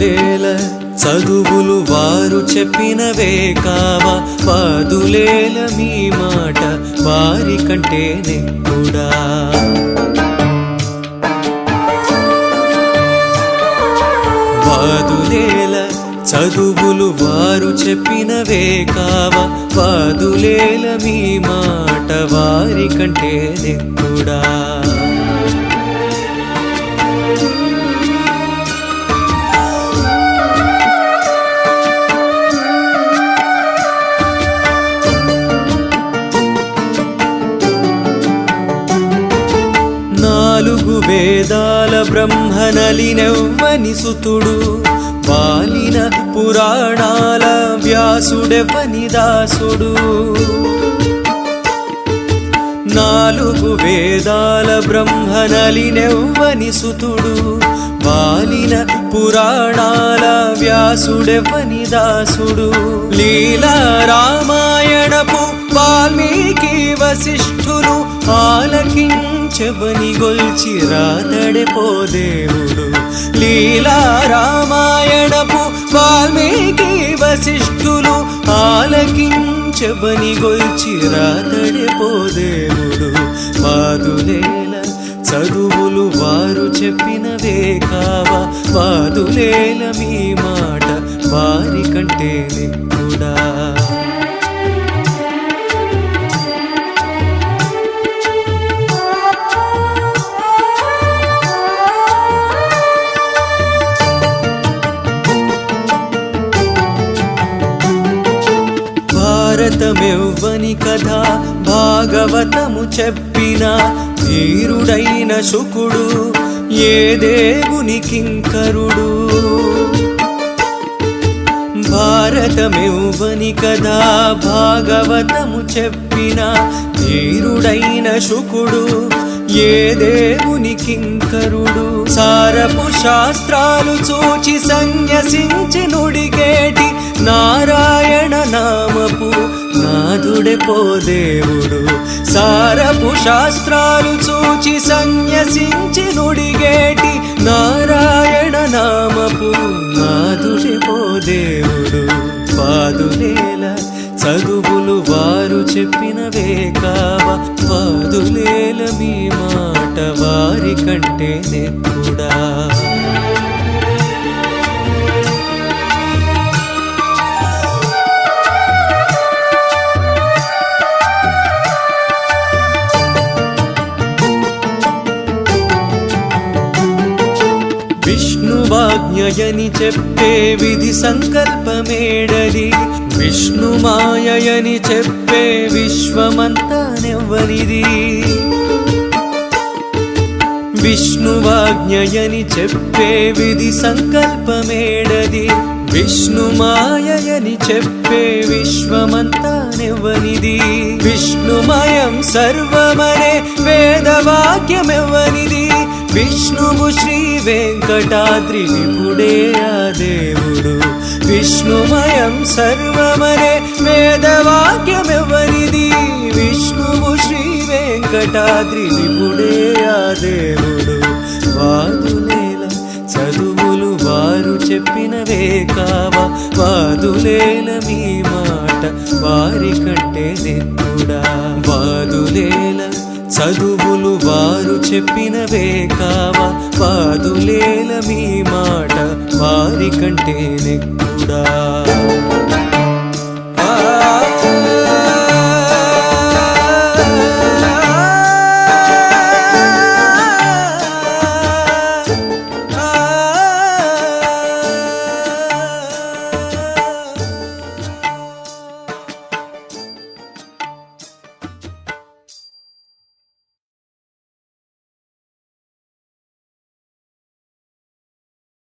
చదువులు వారు చెప్పినవే కావా? వాదులేల మీ మాట వారి కంటేనే కూడా. వాదులేల చదువులు వారు చెప్పినవే కావా? వాదులేల మీ మాట వారి కంటేనే కూడా. వేదాల బ్రహ్మనలినెవ్వని సుతుడు పాలిన పురాణాల వ్యాసుడెవ్వని దాసుడు. నాలుగు వేదాల బ్రహ్మనలినెవ్వని సుతుడు వాలిన పురాణాల వ్యాసుడెవ్వని దాసుడు. లీలా రామాయణపు వాల్మీకి వశిష్ఠులు ఆల ఆలకించవని గొల్చి రాతడిపో దేవుడు. లీలా రామాయణపు వాల్మీకి వశిష్ఠులు ఆలకించవని గొల్చి రాతడిపో దేవుడు. వాదులేల చదువులు వారు చెప్పినవే కావా? వాదులేల మీ మాట వారి కంటేనే. నెక్కుడా కథ భాగవతము చెప్పిన వీరుడైన శుకుడు ఏ దేవుని కింకరుడు? భారతమెవ్వని కథ భాగవతము చెప్పిన వీరుడైన శుకుడు ఏ దేవుని కింకరుడు? సారపు శాస్త్రాలు చూచి సన్యసించి నుడిగేటి నారాయణ నామపు నాదుడే పోదేవుడు సారపు శాస్త్రాలు చూచి సన్యసించి నుడిగేటి నారాయణ నామపు నాదుడే పోదేవుడు పాదులేల చదువులు వారు చెప్పినవే కావా? పాదులేల మీ మాట వారి కంటే నెప్పుడా విష్ణువాజ్ఞయని చెప్పే విధి సంకల్పమేడది విష్ణుమాయని చెప్పే విశ్వమంతా నెవ్వనిది. విష్ణువాజ్ఞయని చెప్పే విధి సంకల్పమేడది విష్ణుమాయని చెప్పే విశ్వమంతా నెవ్వనిది. విష్ణుమయం సర్వమనే వేదవాక్యమెవ్వనిది. విష్ణువు శ్రీ వెంకటాద్రి నిపుడే ఆ దేవుడు. విష్ణుమయం సర్వమనే వేదవాక్యమెవ్వనిది విష్ణువు శ్రీ వెంకటాద్రి నిపుడే ఆ దేవుడు వాదులేల చదువులు వారు చెప్పినవే కావా. వాదులేల మీ మాట వారి కంటే నెక్కుడా వాదులేల చదువులు వారు చెప్పినవే కావా. వాదులేల మీ మాట వారి కంటే నెక్కుడా